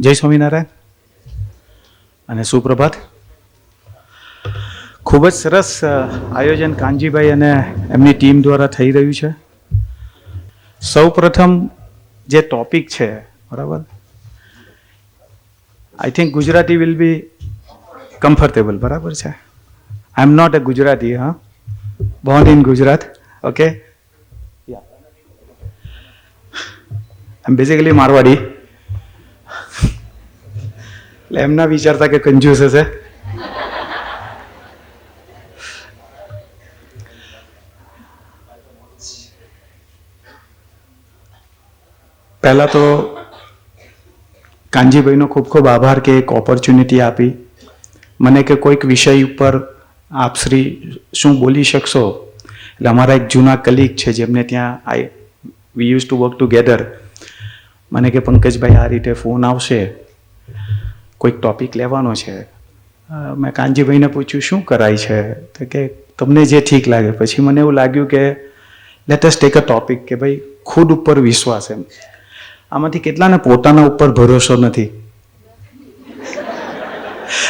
જય સ્વામિનારાયણ. અને સુપ્રભાત. ખૂબ જ સરસ આયોજન કાનજીભાઈ અને એમની ટીમ દ્વારા થઈ રહ્યું છે. સૌ પ્રથમ જે ટોપિક છે, બરાબર? I think Gujarati will be comfortable બરાબર છે? I am not a Gujarati, હા? Born in Gujarat okay I am basically Marwadi. એટલે એમના વિચારતા કે કંજૂસ હશે. પહેલાં તો કાનજીભાઈનો ખૂબ ખૂબ આભાર કે એક ઓપોર્ચ્યુનિટી આપી. મને કે કોઈક વિષય ઉપર આપ શ્રી શું બોલી શકશો? એટલે અમારા એક જૂના કલીગ છે જેમને ત્યાં I we use to work together મને કે પંકજભાઈ આ રીતે ફોન આવશે. કોઈક ટોપિક લેવાનો છે. મેં કાનજીભાઈને પૂછ્યું, શું કરાય છે? તો કે, તમને જે ઠીક લાગે. પછી મને એવું લાગ્યું કે let us take a topic કે ભાઈ, ખુદ ઉપર વિશ્વાસ એમ. આમાંથી કેટલાને પોતાના ઉપર ભરોસો નથી.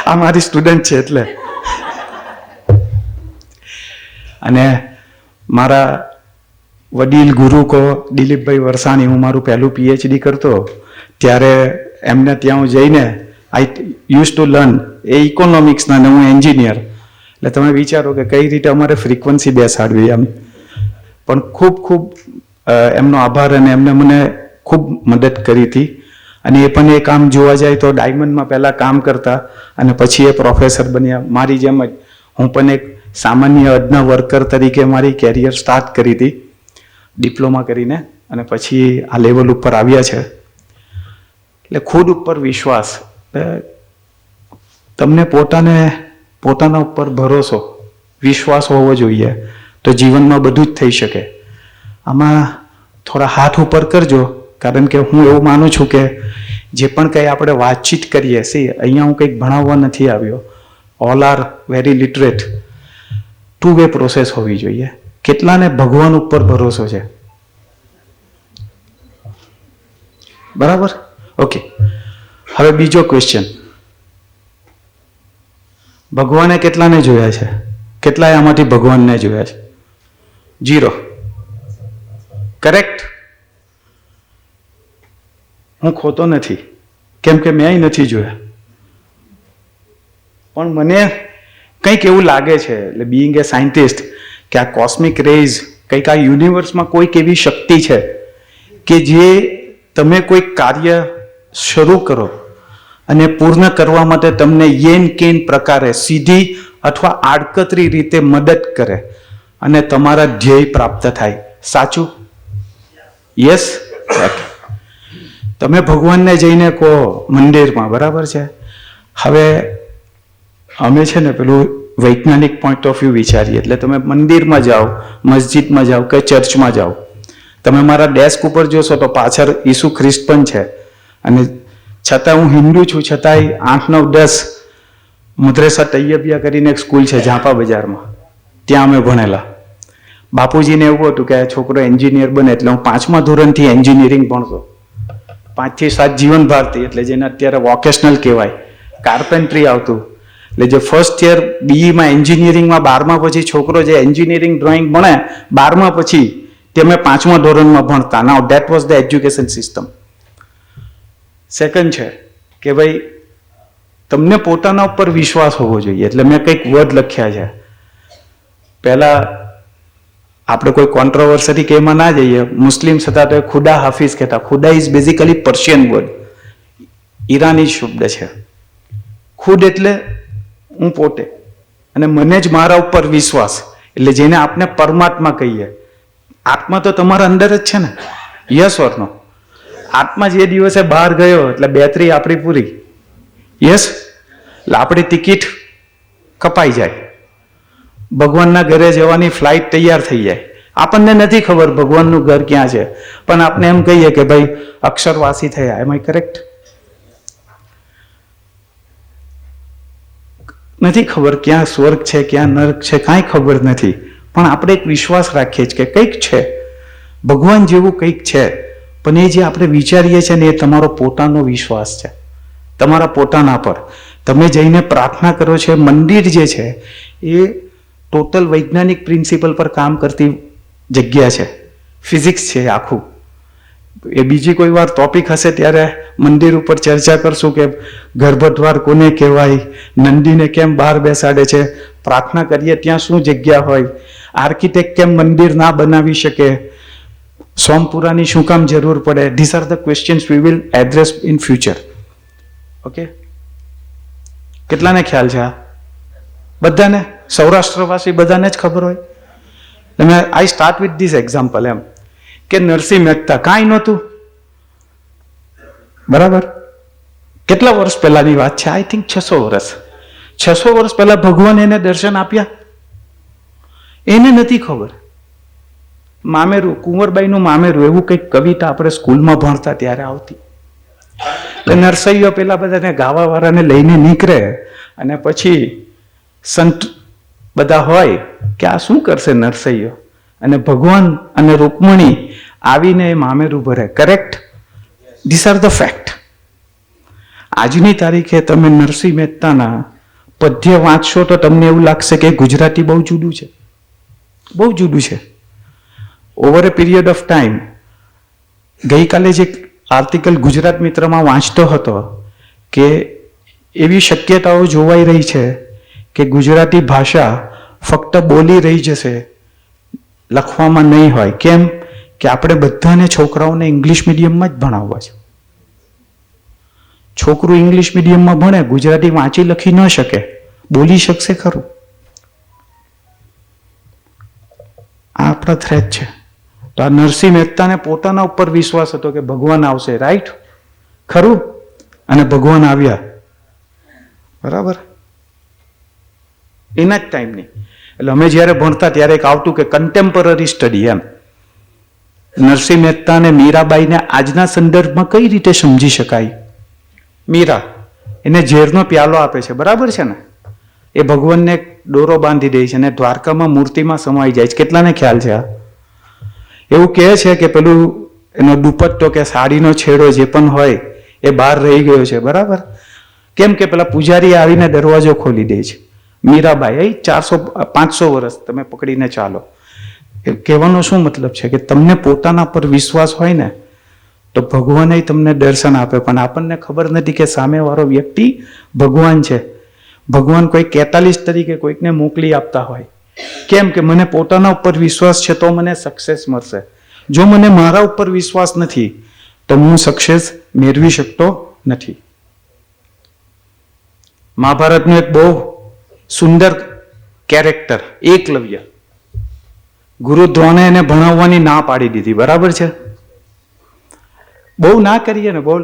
આ મારી સ્ટુડન્ટ છે એટલે. અને મારા વડીલ ગુરુ કો, દિલીપભાઈ વરસાણી, હું મારું પહેલું પીએચડી કરતો, ત્યારે એમને ત્યાં હું જઈને આઈ યુઝ ટુ લર્ન એ ઇકોનોમિક્સના ને હું એન્જિનિયર એટલે તમે વિચારો કે કઈ રીતે અમારે ફ્રિકવન્સી બેસાડવી એમ. પણ ખૂબ ખૂબ એમનો આભાર અને એમને મને ખૂબ મદદ કરી હતી. અને એ પણ એ કામ જોવા જાય તો ડાયમંડમાં પહેલાં કામ કરતા અને પછી એ પ્રોફેસર બન્યા. મારી જેમ જ હું પણ એક સામાન્ય અદના વર્કર તરીકે મારી કેરિયર સ્ટાર્ટ કરી હતી. ડિપ્લોમા કરીને અને પછી આ લેવલ ઉપર આવ્યા છે. એટલે ખુદ ઉપર વિશ્વાસ તમને પોતાને, પોતાના ઉપર ભરોસો, વિશ્વાસ હોવો જોઈએ તો જીવનમાં બધું જ થઈ શકે. આમાં થોડા હાથ ઉપર કરજો, કારણ કે હું એવું માનું છું કે જે પણ કંઈ આપણે વાતચીત કરીએ, સી, અહીંયા હું કંઈક ભણાવવા નથી આવ્યો. All are very literate two way process હોવી જોઈએ. કેટલાને ભગવાન ઉપર ભરોસો છે? બરાબર? ઓકે હવે બીજો ક્વેશ્ચન ભગવાને કેટલાને જોયા છે? કેટલાએ આમાંથી ભગવાનને જોયા છે? જીરો કરેક્ટ હું ખોતો નથી. કેમ કે મેં નથી જોયા. પણ મને કંઈક એવું લાગે છે, એટલે બિંગ એ સાયન્ટિસ્ટ કે આ કોસ્મિક રેઝ કંઈક આ યુનિવર્સમાં કોઈક એવી શક્તિ છે, કે જે તમે કોઈક કાર્ય શરૂ કરો અને પૂર્ણ કરવા માટે તમને યેન કેન પ્રકારે સીધી અથવા આડકતરી રીતે મદદ કરે અને તમારા ધ્યેય પ્રાપ્ત થાય. સાચું? યસ તમે ભગવાનને જઈને કહો, મંદિરમાં, બરાબર છે? હવે અમે છે ને પેલું વૈજ્ઞાનિક પોઈન્ટ ઓફ વ્યૂ વિચારીએ, એટલે તમે મંદિરમાં જાઓ, મસ્જિદમાં જાઓ કે ચર્ચમાં જાઓ. તમે મારા ડેસ્ક ઉપર જોશો તો પાછળ ઈસુ ખ્રિસ્ત પણ છે. અને છતાં હું હિન્દુ છું, છતાંય આઠ, નવ, દસ મદ્રેસા તૈયબિયા કરીને એક સ્કૂલ છે ઝાંપા બજારમાં. ત્યાં અમે ભણેલા. બાપુજીને એવું હતું કે આ છોકરો એન્જિનિયર બને એટલે હું પાંચમા ધોરણથી એન્જિનિયરિંગ ભણતો. પાંચથી સાત જીવન ભારતી એટલે જેને અત્યારે વોકેશનલ કહેવાય. કાર્પેન્ટ્રી આવતું. એટલે જે ફર્સ્ટ યર બીઈમાં એન્જિનિયરિંગમાં બારમા પછી છોકરો જે એન્જિનિયરિંગ ડ્રોઈંગ ભણે, બારમા પછી તે અમે પાંચમા ધોરણમાં ભણતા. Now that was the education system second છે કે ભાઈ તમને પોતાના ઉપર વિશ્વાસ હોવો જોઈએ. એટલે મેં કંઈક વર્ડ લખ્યા છે. પહેલાં આપણે કોઈ કોન્ટ્રોવર્સરી કે એમાં ના જઈએ. મુસ્લિમ છતાં તો ખુદા હાફિઝ કહેતા. ખુદા ઇઝ બેઝિકલી પર્શિયન વર્ડ ઈરાની શબ્દ છે. ખુદ એટલે હું પોતે. અને મને જ મારા ઉપર વિશ્વાસ. એટલે જેને આપણે પરમાત્મા કહીએ. આત્મા તો તમારા અંદર જ છે ને? યસ ઓર નો આત્મા જે દિવસે બહાર ગયો, એટલે બેટરી આપણી પૂરી. યસ એટલે આપણી ટિકિટ કપાઈ જાય. ભગવાનના ઘરે જવાની ફ્લાઇટ તૈયાર થઈ જાય. આપણને નથી ખબર ભગવાનનું ઘર ક્યાં છે. પણ આપણે એમ કહીએ કે ભાઈ, અક્ષરવાસી થયા. એમ કરેક્ટ નથી ખબર ક્યાં સ્વર્ગ છે, ક્યાં નર્ક છે, કાંઈ ખબર નથી. પણ આપણે એક વિશ્વાસ રાખીએ છીએ કે કંઈક છે. ભગવાન જેવું કંઈક છે. પણ એ જે આપણે વિચારીએ છીએ ને એ તમારો પોતાનો વિશ્વાસ છે. તમારા પોતાના પર. તમે જઈને પ્રાર્થના કરો છો મંદિર જે છે, એ ટોટલ વૈજ્ઞાનિક પ્રિન્સિપલ પર કામ કરતી જગ્યા છે. ફિઝિક્સ છે આખું. એ બીજી કોઈ વાર ટોપિક હશે ત્યારે મંદિર ઉપર ચર્ચા કરશું કે ગર્ભદ્વાર કોને કહેવાય, નંદીને કેમ બહાર બેસાડે છે? પ્રાર્થના કરીએ ત્યાં શું જગ્યા હોય? આર્કિટેક્ટ કેમ મંદિર ના બનાવી શકે? સોમપુરાની શું કામ જરૂર પડે? This are the questions we will address in future okay કેટલાને ખ્યાલ છે આ? બધાને? સૌરાષ્ટ્રવાસી બધાને જ ખબર હોય? તમે I start with this example એમ. કે નરસિંહ મહેતા કાંઈ નહોતું. બરાબર? કેટલા વર્ષ પહેલાની વાત છે? આઈ થિંક છસો વર્ષ. છસો વર્ષ પહેલા ભગવાન એને દર્શન આપ્યા? એને નથી ખબર. મામેરું, કુંવરબાઈનું મામેરું એવું કંઈક કવિતા આપણે સ્કૂલમાં ભણતા ત્યારે આવતી. નરસૈયો પેલા બધાને ગાવાવાળાને લઈને નીકળે અને પછી સંત બધા હોય કે આ શું કરશે નરસૈયો? અને ભગવાન અને રૂકમણી આવીને એ મામેરું ભરે. Correct this are the fact આજની તારીખે તમે નરસિંહ મહેતાના પદ્ય વાંચશો તો તમને એવું લાગશે કે ગુજરાતી બહુ જુદું છે. બહુ જુદું છે. Over a period of time ગઈકાલે જે આર્ટિકલ ગુજરાત મિત્રમાં વાંચતો હતો, કે એવી શક્યતાઓ જોવાઈ રહી છે કે ગુજરાતી ભાષા ફક્ત બોલી રહી જશે, લખવામાં નહીં હોય. કેમ કે આપણે બધાને છોકરાઓને ઇંગ્લિશ મીડિયમમાં જ ભણાવવા છે. છોકરું ઇંગ્લિશ મીડિયમમાં ભણે, ગુજરાતી વાંચી લખી ન શકે. બોલી શકશે ખરું? આ આપણા થ્રેટ છે. તો આ નરસિંહ મહેતાને પોતાના ઉપર વિશ્વાસ હતો કે ભગવાન આવશે રાઈટ ખરું? અને ભગવાન આવ્યા. બરાબર? એના જ ટાઈમની એટલે અમે જ્યારે ભણતા ત્યારે એક આવતું કે કન્ટેમ્પરરી સ્ટડી એમ. નરસિંહ મહેતા અને મીરાબાઈને આજના સંદર્ભમાં કઈ રીતે સમજી શકાય? મીરા, એને ઝેરનો પ્યાલો આપે છે, બરાબર છે ને? એ ભગવાનને દોરો બાંધી દે છે અને દ્વારકામાં મૂર્તિમાં સમાઈ જાય છે. કેટલાને ખ્યાલ છે આ? એવું કહે છે કે પેલું એનો દુપટ્ટો કે સાડીનો છેડો જે પણ હોય એ બહાર રહી ગયો છે, બરાબર? કેમ કે પેલા પૂજારી આવીને દરવાજો ખોલી દે છે. મીરાબાઈ, અહીં ચારસો, પાંચસો વર્ષ તમે પકડીને ચાલો. કહેવાનો શું મતલબ છે કે તમને પોતાના પર વિશ્વાસ હોય ને, તો ભગવાન તમને દર્શન આપે, પણ આપણને ખબર નથી કે સામેવાળો વ્યક્તિ ભગવાન છે. ભગવાન કોઈ કેતાલીસ તરીકે કોઈકને મોકલી આપતા હોય. કેમ કે મને પોતાના ઉપર વિશ્વાસ છે તો મને સક્સેસ મળશે. જો મને મારા ઉપર વિશ્વાસ નથી, તો હું સક્સેસ મેળવી શકતો નથી. મહાભારતનું એક બહુ સુંદર કેરેક્ટર એકલવ્ય. ગુરુ દ્રોણે એને ભણાવવાની ના પાડી દીધી, બરાબર છે? બહુ ના કરીએ ને, બહુ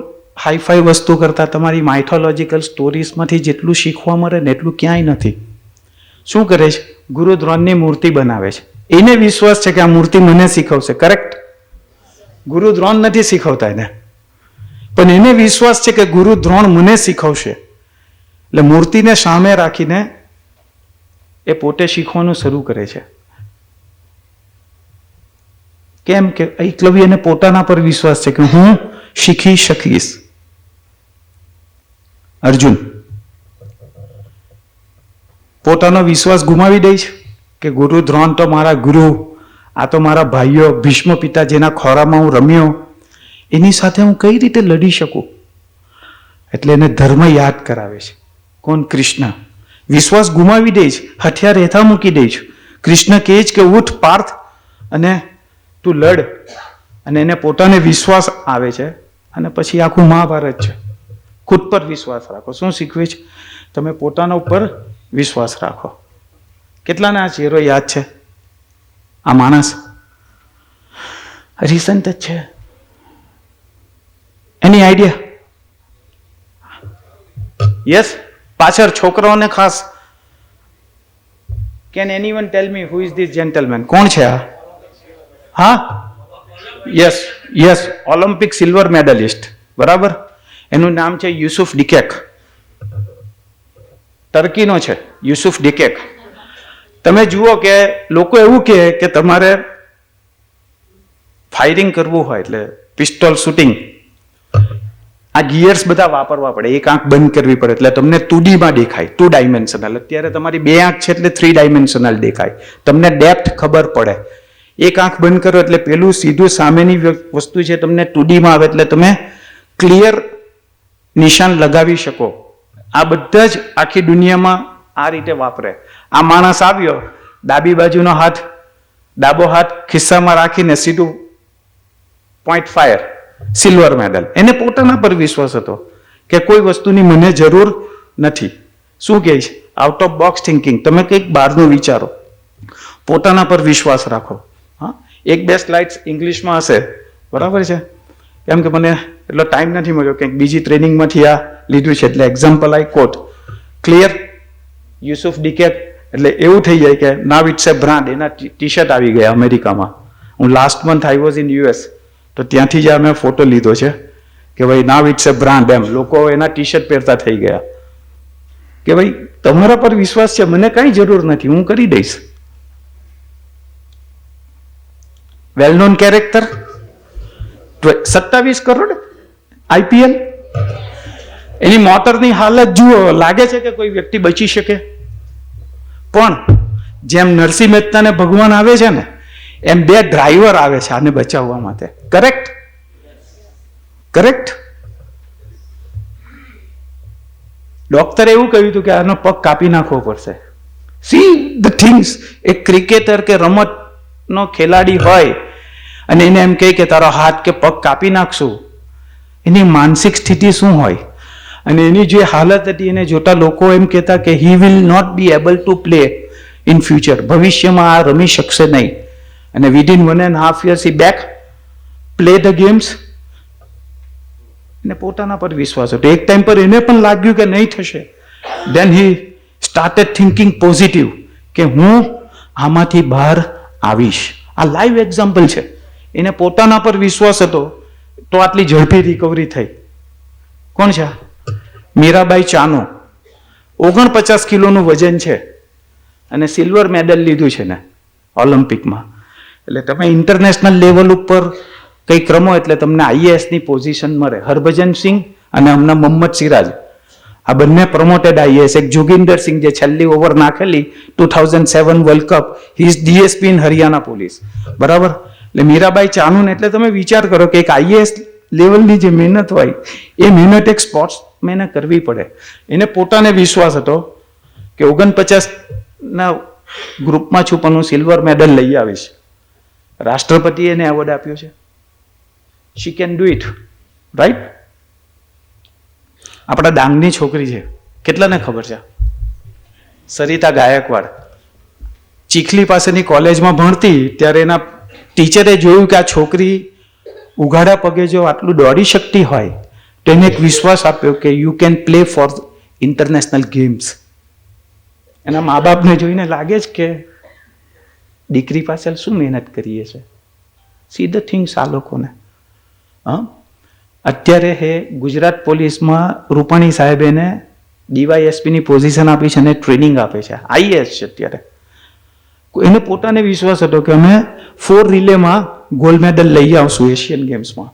હાઈફાઈ વસ્તુ કરતા તમારી માઇથોલોજીકલ સ્ટોરીઝમાંથી જેટલું શીખવા મળે ને એટલું ક્યાંય નથી. શું કરે છે? ગુરુ દ્રોણની મૂર્તિ બનાવે છે. એને વિશ્વાસ છે કે આ મૂર્તિ મને શીખવશે કરેક્ટ ગુરુદ્રોણ નથી શીખવતા એને. પણ એને વિશ્વાસ છે કે ગુરુદ્રોણ મને શીખવશે. એટલે મૂર્તિને સામે રાખીને એ પોતે શીખવાનું શરૂ કરે છે. કેમ કે એકલવ્યને પોતાના પર વિશ્વાસ છે કે હું શીખી શકીશ. અર્જુન પોતાનો વિશ્વાસ ગુમાવી દે છે કે ગુરુ દ્રોણ તો મારા ગુરુ, આ તો મારા ભાઈઓ, ભીષ્મ પિતા જેના ખોરામાં હું રમ્યો. એની સાથે હું કઈ રીતે લડી શકું? એટલે એને ધર્મ યાદ કરાવે છે. કોણ? કૃષ્ણ. વિશ્વાસ ગુમાવી દે છે, હથિયાર રહેતા મૂકી દે છે. કૃષ્ણ કહે છે કે ઉઠ, પાર્થ, અને તું લડ. અને એને પોતાને વિશ્વાસ આવે છે અને પછી આખું મહાભારત છે. ખુદ પર વિશ્વાસ રાખો. શું શીખવે છે? તમે પોતાના ઉપર વિશ્વાસ રાખો. કેટલાને આ ચહેરો યાદ છે? આ માણસ રિસન્ટ જ છે. એની આઈડિયા યસ પાછળ છોકરાઓને ખાસ. Can any one tell me who is this gentleman કોણ છે આ? હા? Yes yes Olympic silver medallist બરાબર? એનું નામ છે યુસુફ ડિકેક. ટર્કીનો છે, યુસુફ ડિકેક. તમે જુઓ કે લોકો એવું કહે કે તમારે ફાયરિંગ કરવું હોય એટલે પિસ્ટોલ શૂટિંગ. આ ગિયર્સ બધા વાપરવા પડે, એક આંખ બંધ કરવી પડે એટલે તમને ટુ માં દેખાય, ટુ ડાયમેન્શનલ. અત્યારે તમારી બે આંખ છે એટલે થ્રી ડાયમેન્શનલ દેખાય. તમને ડેપ્થ ખબર પડે. એક આંખ બંધ કરો એટલે પેલું સીધું સામેની વસ્તુ છે તમને ટુ માં આવે એટલે તમે ક્લિયર નિશાન લગાવી શકો. આ બધા જ આખી દુનિયામાં આ રીતે વાપરે. આ માણસ આવ્યો, ડાબી બાજુનો હાથ, ડાબો હાથ ખિસ્સામાં રાખીને સીધું પોઈન્ટ ફાયર સિલ્વર મેડલ એને પોતાના પર વિશ્વાસ હતો કે કોઈ વસ્તુની મને જરૂર નથી. શું કહે છે? આઉટ ઓફ બોક્સ થિંકિંગ તમે કંઈક બહારનું વિચારો. પોતાના પર વિશ્વાસ રાખો. હા? એક બે સ્લાઇડ્સ ઇંગ્લિશમાં હશે. બરાબર છે? કેમ કે મને એટલો ટાઈમ નથી મળ્યો કંઈક બીજી ટ્રેનિંગમાંથી આ લીધું છે. એટલે example I quote clear Yusuf Dikec એટલે એવું થઈ જાય કે નાવ ઇટ્સ એ બ્રાન્ડ, એના ટી શર્ટ આવી ગયા અમેરિકામાં. હું last month I was in US તો ત્યાંથી જ મેં ફોટો લીધો છે કે ભાઈ નાવ ઇટ્સ એ બ્રાન્ડ એમ. લોકો એના ટી શર્ટ પહેરતા થઈ ગયા. કે ભાઈ તમારા પર વિશ્વાસ છે, મને કાંઈ જરૂર નથી, હું કરી દઈશ. વેલ નોન કેરેક્ટર સત્તાવીસ કરોડ આઈપીએલ એની મોટરની હાલત જુઓ, લાગે છે કે કોઈ વ્યક્તિ બચી શકે? પણ જેમ નરસિંહ મહેતાને ભગવાન આવે છે ને, એમ બે ડ્રાઈવર આવે છે આને બચાવવા માટે. કરેક્ટ કરેક્ટ ડોક્ટરે એવું કહ્યું હતું કે આનો પગ કાપી નાખવો પડશે. સી ધ થિંગ્સ એક ક્રિકેટર કે રમતનો ખેલાડી હોય અને એને એમ કહે કે તારો હાથ કે પગ કાપી નાખશું. એની માનસિક સ્થિતિ શું હોય? અને એની જે હાલત હતી, એને જોતા લોકો એમ કહેતા કે he will not be able to play in future ભવિષ્યમાં આ રમી શકશે નહીં. અને within one and half years he back play the games ને પોતાના પર વિશ્વાસ હતો. એક ટાઈમ પર એને પણ લાગ્યું કે નહીં થશે. Then he started thinking positive કે હું આમાંથી બહાર આવીશ. આ લાઈવ એક્ઝામ્પલ છે. એને પોતાના પર વિશ્વાસ હતો, તો આટલી ઝડપી રિકવરી થઈ. કોણ છે મીરાબાઈ ચાનો. ઓગણપચાસ કિલોનું વજન છે અને સિલ્વર મેડલ લીધું છે ને ઓલિમ્પિકમાં એટલે તમે ઇન્ટરનેશનલ લેવલ ઉપર કંઈક રમો એટલે તમને આઈએએસની પોઝિશન મળે. હરભજન સિંહ અને હમણાં મોહમ્મદ સિરાજ. આ બંને પ્રમોટેડ આઈએએસ એક જોગિંદર સિંહ જે છેલ્લી ઓવર નાખેલી two thousand seven world cup he is DSP in Haryana police બરાબર? એટલે મીરાબાઈ ચાનુન એટલે તમે વિચાર કરો કે એક આઈએએસ લેવલની જે મહેનત હોય, એ મહેનત એક સ્પોર્ટ્સ મેને કરવી પડે. એને પોતાને વિશ્વાસ હતો કે ઓગણપચાસના ગ્રુપમાં છું, પણ હું સિલ્વર મેડલ લઈ આવીશ. રાષ્ટ્રપતિએ એને એવોર્ડ આપ્યો છે. She can do it right આપણા ડાંગની છોકરી છે. કેટલાને ખબર છે? સરિતા ગાયકવાડ. ચીખલી પાસેની કોલેજમાં ભણતી, ત્યારે એના ટીચરે જોયું કે આ છોકરી ઉઘાડા પગે જો આટલું દોડી શકતી હોય, તો એને એક વિશ્વાસ આપ્યો કે you can play for international games એના મા બાપને જોઈને લાગે જ કે દીકરી પાસે શું મહેનત કરીએ છે? સી ધ થિંગ્સ આ લોકોને. હા? અત્યારે હે ગુજરાત પોલીસમાં રૂપાણી સાહેબ એને ડીવાયએસપીની પોઝિશન આપી છે અને ટ્રેનિંગ આપે છે. આઈએએસ છે અત્યારે. એને પોતાને વિશ્વાસ હતો કે અમે ફોર રિલેમાં ગોલ્ડ મેડલ લઈ આવશું એશિયન ગેમ્સમાં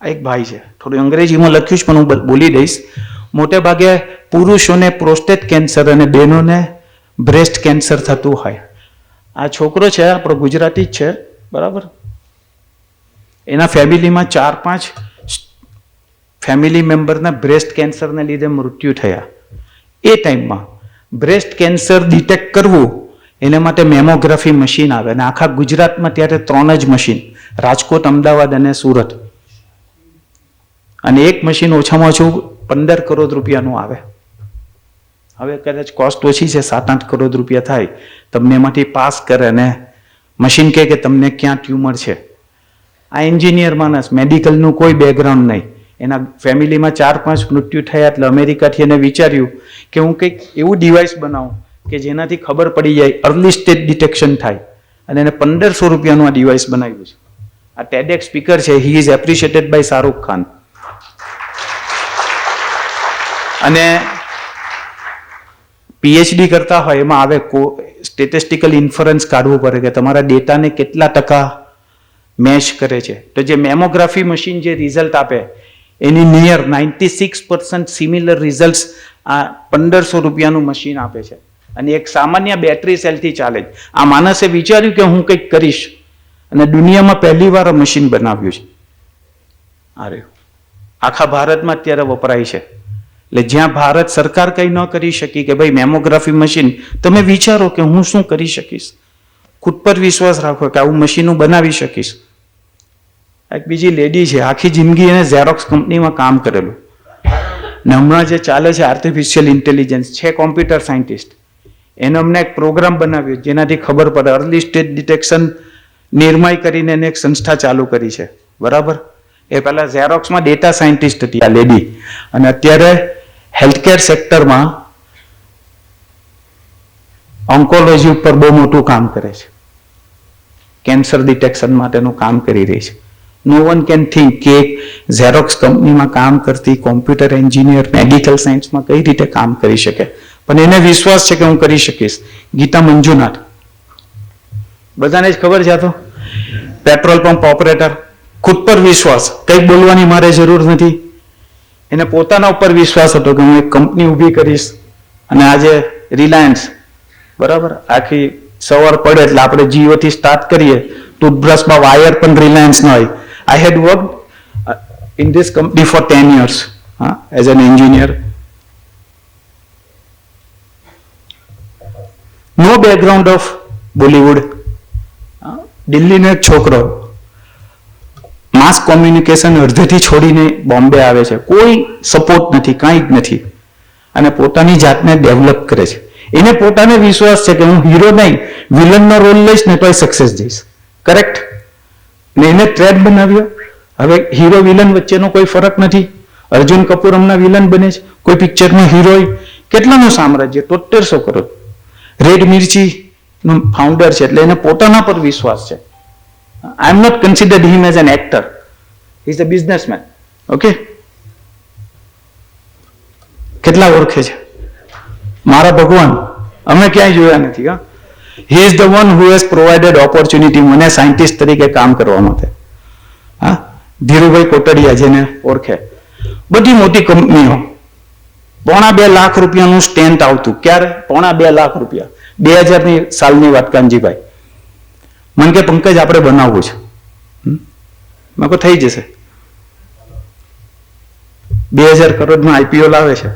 આ એક ભાઈ છે. થોડું અંગ્રેજીમાં લખ્યું છે, પણ હું બોલી દઈશ. મોટે ભાગે પુરુષોને પ્રોસ્ટેટ કેન્સર અને બહેનોને બ્રેસ્ટ કેન્સર થતું હોય. આ છોકરો છે, આપણો ગુજરાતી જ છે, બરાબર? એના ફેમિલીમાં ચાર પાંચ ફેમિલી મેમ્બરના બ્રેસ્ટ કેન્સરને લીધે મૃત્યુ થયા. એ ટાઈમમાં બ્રેસ્ટ કેન્સર ડિટેક્ટ કરવું એના માટે મેમોગ્રાફી મશીન આવે અને આખા ગુજરાતમાં ત્યારે ત્રણ જ મશીન, રાજકોટ, અમદાવાદ અને સુરત. અને એક મશીન ઓછામાં ઓછું પંદર કરોડ રૂપિયાનું આવે. હવે કદાચ કોસ્ટ ઓછી છે સાત આઠ કરોડ રૂપિયા થાય, તમને એમાંથી પાસ કરે અને મશીન કહે કે તમને ક્યાં ટ્યુમર છે. આ એન્જિનિયર માણસ મેડિકલનું કોઈ બેકગ્રાઉન્ડ નહીં. એના ફેમિલીમાં ચાર પાંચ મૃત્યુ થયા એટલે અમેરિકાથી એને વિચાર્યું કે હું કંઈક એવું ડિવાઇસ બનાવું. કે જેનાથી ખબર પડી જાય અર્લી સ્ટેજ ડિટેક્શન થાય. અને એને પંદરસો રૂપિયાનું આ ડિવાઇસ બનાવ્યું છે. આ ટેડેક સ્પીકર છે he is appreciated by Shahrukh Khan અને પીએચડી કરતા હોય, એમાં આવે કો સ્ટેટિસ્ટિકલ ઇન્ફરન્સ કાઢવું પડે કે તમારા ડેટાને કેટલા ટકા મેચ કરે છે. તો જે મેમોગ્રાફી મશીન જે રિઝલ્ટ આપે, એની near ninety six percent similar result આ પંદરસો રૂપિયાનું મશીન આપે છે. અને એક સામાન્ય બેટરી સેલથી ચાલે છે. આ માણસે વિચાર્યું કે હું કંઈક કરીશ. અને દુનિયામાં પહેલી વાર મશીન બનાવ્યું છે. રહ્યું આખા ભારતમાં અત્યારે વપરાય છે. એટલે જ્યાં ભારત સરકાર કંઈ ન કરી શકી કે ભાઈ મેમોગ્રાફી મશીન તમે વિચારો કે હું શું કરી શકીશ? ખુદ પર વિશ્વાસ રાખો કે આવું મશીન હું બનાવી શકીશ. એક બીજી લેડી છે, આખી જિંદગી એને ઝેરોક્સ કંપનીમાં કામ કરેલું. ને હમણાં જે ચાલે છે આર્ટિફિશિયલ ઇન્ટેલિજન્સ છે કોમ્પ્યુટર સાયન્ટિસ્ટ એને અમને એક પ્રોગ્રામ બનાવ્યો જેનાથી ખબર પડે. અર્લી સ્ટેજ ડિટેક્શન નિર્મય કરીને એને એક સંસ્થા ચાલુ કરી છે. બરાબર? એ પહેલા ઝેરોક્સમાં ડેટા સાયન્ટિસ્ટ હતી આ લેડી અને અત્યારે હેલ્થકેર સેક્ટરમાં ઓન્કોલોજી ઉપર બહુ મોટું કામ કરે છે. કેન્સર ડિટેક્શન માટેનું કામ કરી રહી છે. નો વન કેન થિંક કે ઝેરોક્સ કંપનીમાં કામ કરતી કોમ્પ્યુટર એન્જિનિયર મેડિકલ સાયન્સમાં કઈ રીતે કામ કરી શકે? પણ એને વિશ્વાસ છે કે હું કરી શકીશ. ગીતા મંજુનાથ. બધાને જ ખબર છે આ તો? Petrol pump operator. ખુદ પર વિશ્વાસ. કંઈક બોલવાની મારે જરૂર નથી. એને પોતાના ઉપર વિશ્વાસ હતો કે હું એક કંપની ઊભી કરીશ અને આજે રિલાયન્સ. બરાબર? આખી સવાર પડે એટલે આપણે જીઓથી સ્ટાર્ટ કરીએ ટૂથબ્રશમાં વાયર પણ રિલાયન્સ ન હોય. I had work in this company for ten years હા as an engineer no background of Bollywood દિલ્હીનો એક છોકરો. માસ કોમ્યુનિકેશન અડધેથી છોડીને બોમ્બે આવે છે. કોઈ સપોર્ટ નથી, કાંઈ જ નથી. અને પોતાની જાતને ડેવલપ કરે છે. એને પોતાને વિશ્વાસ છે કે હું હીરો નહીં વિલનનો રોલ લઈશ ને તોય સક્સેસ જઈશ. કરેક્ટ ને એને ટ્રેડ બનાવ્યો. હવે હીરો વિલન વચ્ચેનો કોઈ ફરક નથી. અર્જુન કપૂર હમણાં વિલન બને છે. કોઈ પિક્ચરનો હીરો કેટલાનું સામ્રાજ્ય? તોતેરસો કરોડ. રેડ મિર્ચી નું ફાઉન્ડર છે એટલે એને પોતાના પર વિશ્વાસ છે. I am not considered him as an actor is a businessman okay કેટલા ઓળખે છે? મારા ભગવાન, અમે ક્યાંય જોયા નથી, હા? He is the one who has provided opportunity મને સાયન્ટિસ્ટ તરીકે કામ કરવા માટે. હા? ધીરુભાઈ કોટડિયા જેને ઓળખે. બધી મોટી કંપનીઓ પોણા બે લાખ રૂપિયાનું સ્ટેન્ટ આવતું. ક્યારે? પોણા બે લાખ રૂપિયા. બે હજારની સાલની વાત, કાનજીભાઈ. મને કે, પંકજ, આપણે બનાવવું છે. મેં કહું, થઈ જશે. બે હજાર કરોડમાં આઈપીઓ લાવે છે.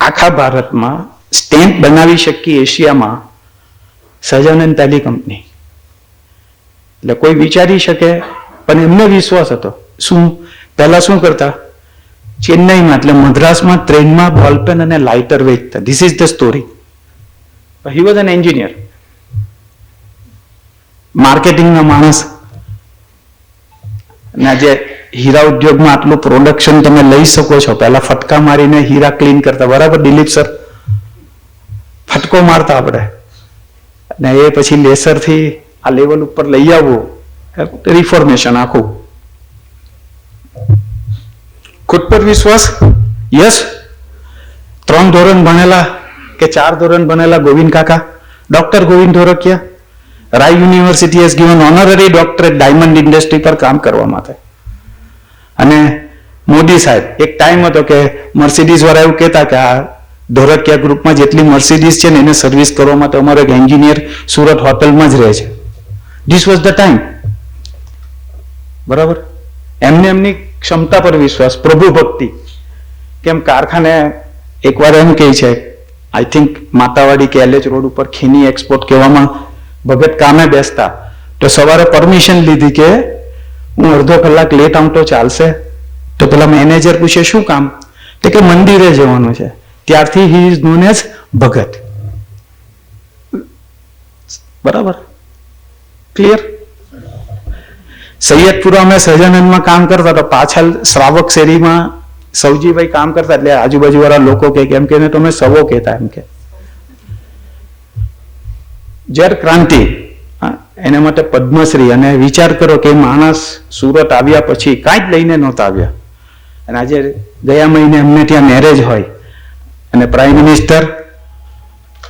આખા ભારતમાં સ્ટેમ્પ બનાવી શકીએ એશિયામાં સહજાનંદ ટેલી કંપની. એટલે કોઈ વિચારી શકે, પણ એમને વિશ્વાસ હતો. શું? પહેલા શું કરતા? ચેન્નઈમાં એટલે મદ્રાસમાં ટ્રેનમાં બોલપેન અને લાઇટર વેચતા. This is the story he was an engineer માર્કેટિંગનો માણસ. અને આજે હીરા ઉદ્યોગમાં આટલું પ્રોડક્શન તમે લઈ શકો છો. પહેલા ફટકા મારીને હીરા ક્લીન કરતા. બરાબર દિલીપ સર ફટકો મારતા આપણે. અને એ પછી લેસરથી આ લેવલ ઉપર લઈ આવવું રિફોર્મેશન આખું. ખુદ પર વિશ્વાસ? યસ ત્રણ ધોરણ ભણેલા કે ચાર ધોરણ ભણેલા ગોવિંદ કાકા? Doctor Govind Dholakia. Rai university has given honorary doctorate diamond industry પર કામ કરવા માટે. અને મોદી સાહેબ, એક ટાઈમ હતો કે મર્સિડીઝ વાળા એવું કહેતા કે આ ધોરકિયા ગ્રુપમાં જેટલી મર્સિડીઝ છે ને એને સર્વિસ કરવા માટે અમારો એક એન્જિનિયર સુરત હોટલમાં જ રહે છે. ધીસ વોઝ ધ ટાઈમ બરાબર? એમને એમની ક્ષમતા પર વિશ્વાસ, પ્રભુ ભક્તિ. કેમ કારખાને એકવાર એમ કહે છે આઈ થિંક માતાવાડી કે એલએચ રોડ ઉપર ખીની એક્સપોર્ટ કહેવામાં ભગત કામે બેસતા. તો સવારે પરમિશન લીધી કે હું અડધો કલાક લેટ આવું તો ચાલશે. તો પેલા મેનેજર પૂછે, શું કામ? તો કે મંદિરે જવાનું છે. ત્યારથી he is known as Bhagat. બરાબર? ક્લિયર સૈયદપુરા અમે સહજાનંદમાં કામ કરતા તો પાછળ શ્રાવક શેરીમાં સૌજીભાઈ કામ કરતા એટલે આજુબાજુવાળા લોકો કે કેમ કે તમે સવો કહેતા એમ કે. જર ક્રાંતિ. એના માટે પદ્મશ્રી અને વિચાર કરો કે માણસ સુરત આવ્યા પછી કાંઈ જ લઈને નહોતા આવ્યા. અને આજે ગયા મહિને એમને ત્યાં મેરેજ હોય અને પ્રાઇમ મિનિસ્ટર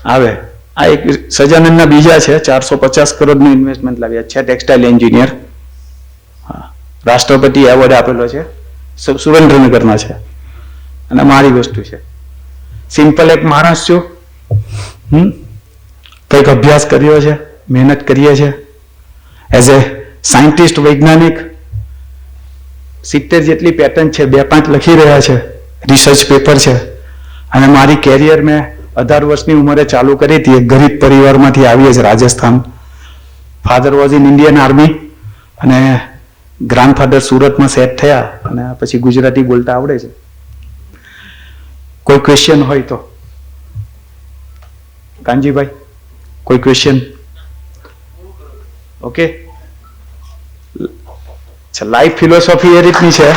આવે. આ એક સજાનંદના બીજા છે, ચારસો પચાસ કરોડનું ઇન્વેસ્ટમેન્ટ લાવ્યા છે ટેક્સટાઇલ એન્જિનિયર રાષ્ટ્રપતિ એવોર્ડ આપેલો છે. સુરેન્દ્રનગરના છે. અને મારી વસ્તુ છે. સિમ્પલ એક માણસ છું. હમ? કંઈક અભ્યાસ કર્યો છે, મહેનત કરીએ છે. એઝ એ સાયન્ટિસ્ટ વૈજ્ઞાનિક, સિત્તેર જેટલી પેટર્ન છે, બે પાંચ લખી રહ્યા છે. રિસર્ચ પેપર છે. અને મારી કેરિયર મેં અઢાર વર્ષની ઉંમરે ચાલુ કરી હતી. એક ગરીબ પરિવારમાંથી આવીએ છે Rajasthan. Father was in Indian army અને ગ્રાન્ડફાધર સુરતમાં સેટ થયા અને પછી ગુજરાતી બોલતા આવડે છે. કોઈ ક્વેશ્ચન હોય તો. કાનજીભાઈ, કોઈ ક્વેશ્ચન ઓકે લાઈફ ફિલોસોફી એ રીતની છે.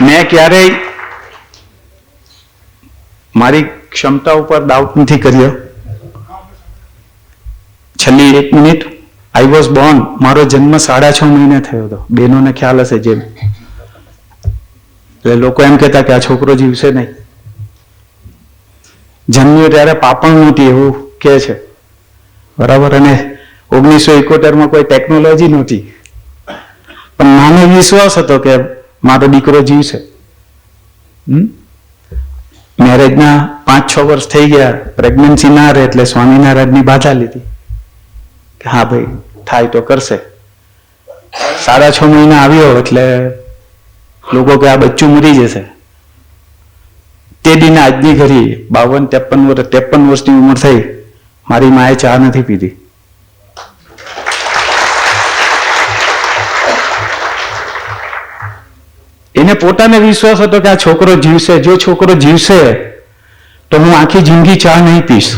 મેં ક્યારેય મારી ક્ષમતા ઉપર ડાઉટ નથી કર્યો. છેલ્લી એક મિનિટ આઈ વોઝ બોર્ન મારો જન્મ સાડા છ મહિને થયો હતો. બહેનોને ખ્યાલ હશે જેમ. એટલે લોકો એમ કહેતા કે આ છોકરો જીવશે નહીં. જન્મ્યો ત્યારે પાપણ નહોતી એવું કે છે. બરાબર? અને ઓગણીસો એકોતેરમાં કોઈ ટેકનોલોજી નહોતી. પણ મને વિશ્વાસ હતો કે મારો દીકરો જીવશે. મેરેજના પાંચ છ વર્ષ થઈ ગયા. પ્રેગ્નન્સી ના રહે એટલે સ્વામિનારાયણની બાધા લીધી. કે હા ભાઈ, થાય તો કરશે. સાડા છ મહિના આવ્યો એટલે લોકો કે આ બચ્ચું મરી જશે. તે દીને આજની ઘડી બાવન, ત્રેપન વર્ષ ત્રેપન વર્ષની ઉંમર થઈ. મારી માએ ચા નથી પીધી. એને પોતાને વિશ્વાસ હતો કે આ છોકરો જીવશે. જો છોકરો જીવશે, તો હું આખી જિંદગી ચા નહીં પીશ.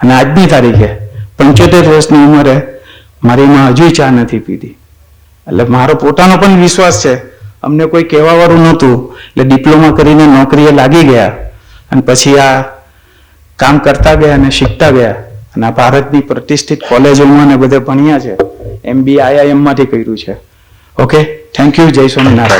અને આજની તારીખે પંચોતેર વર્ષની ઉંમરે મારી માં હજુ ચા નથી પીધી. એટલે મારો પોતાનો પણ વિશ્વાસ છે. અમને કોઈ કહેવાવાળું નહોતું. એટલે ડિપ્લોમા કરીને નોકરીએ લાગી ગયા અને પછી આ કામ કરતા ગયા અને શીખતા ગયા. અને આ ભારતની પ્રતિષ્ઠિત કોલેજોમાં ને બધે ભણ્યા છે. એમબી આઈઆઈએમમાંથી કર્યું છે. ઓકે થેન્ક યુ જય સ્વામિનારાયણ.